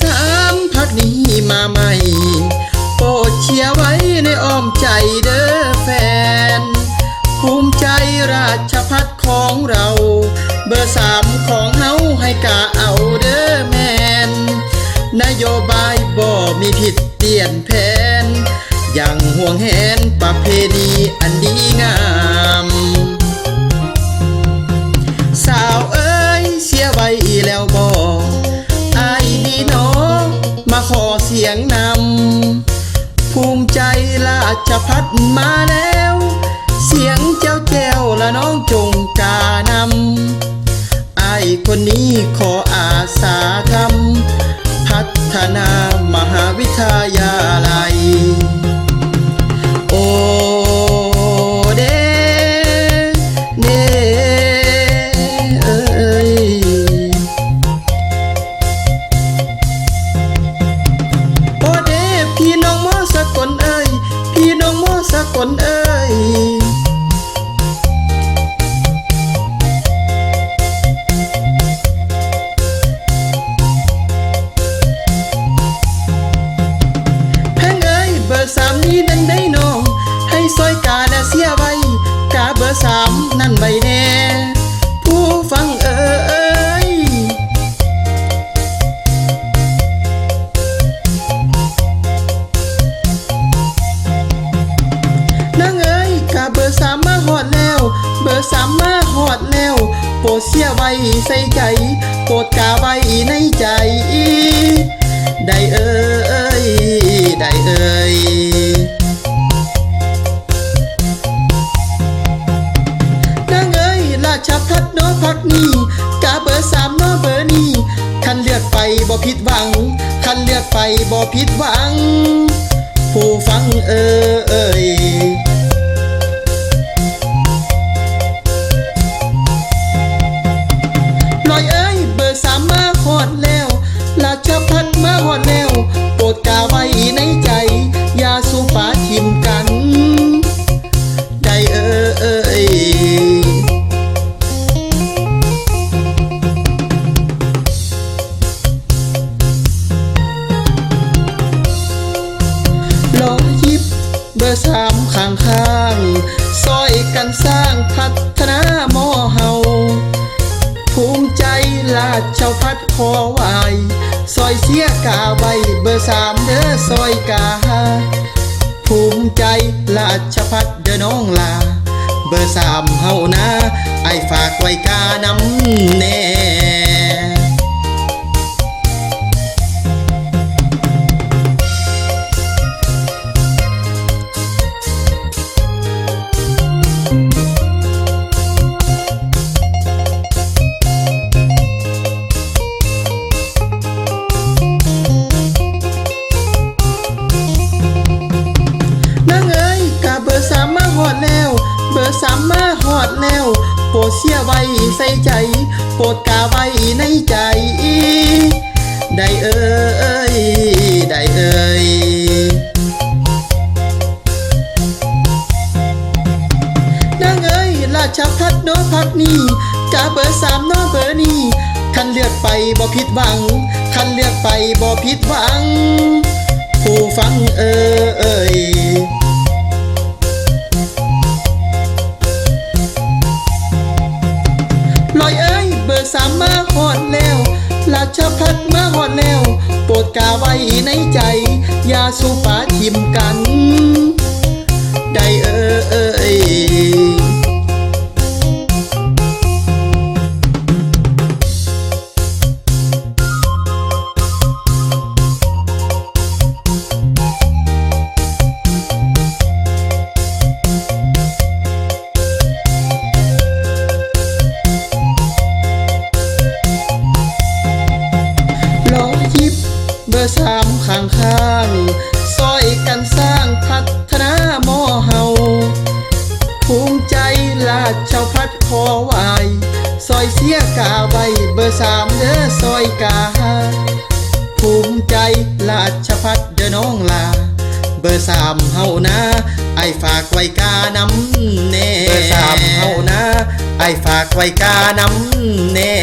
สามพักนี้มาใหม่ โปรดเชียร์ไว้ในอ้อมใจเด้อแฟน ภูมิใจราชพัฒของเรา เบอร์สามของเฮาให้กะเอาเด้อแมน นโยบายบ่มีผิดเปลี่ยนแผนยังห่วงแหนประเพณ ภูมิใจราชพัฒมาแล้ว เสียงเจ้าแจ้วละน้องจงกานำไอคนนี้ขออาสา สามนี้นั่นได้น้อง ให้ซอยกาและเสียไว้กาเบอร์สามนั่นใบแน่ผู้ฟังเอ้ยนางเอ้ยกาเบอร์สามมาหอดแล้ว เบอร์สามมาหอดแล้ว โปรดเสียไว้ใส่ใจ โปรดกาไว้ในใจ ได้เอ้ย ใดเอ่ยนางเอ้ยราชพัฒนอพักนี้กาเบอร์สามนอเบอร์นี้คันเลือกไปบ่ผิดหวัง คันเลือกไปบ่ผิดหวัง ผู้ฟังเอ้ย เทียกาใบเบอร์สามเด้อซอยกา ภูมิใจราชพัฒเด้อน้องลา เบอร์สามเฮานะไอฝากไว้กานำแน่ โปรดเสียไว้ใส่ใจ โปรดกาไว้ในใจ ได้เอ้ย ได้เอ้ยนางเอ้ยราชพัฒนอพักนี้กาเบอร์สามนอเบอร์นี้คันเลือกไปบ่ผิดหวัง คันเลือกไปบ่ผิดหวัง ในใจ ยาสูปาทิมกัน ซอยกันสร้างพัฒนาหมอเฮาภูมิใจราดชพัฒขอไหวซอยเสียกาไว้เบอร์สามเด้อซอยกาภูมิใจราดชพัฒเด้อน้องลา เบอร์สามเฮานะไอฝากไว้กานำแน่เบอร์สามเฮานะไอฝากไว้กานำแน่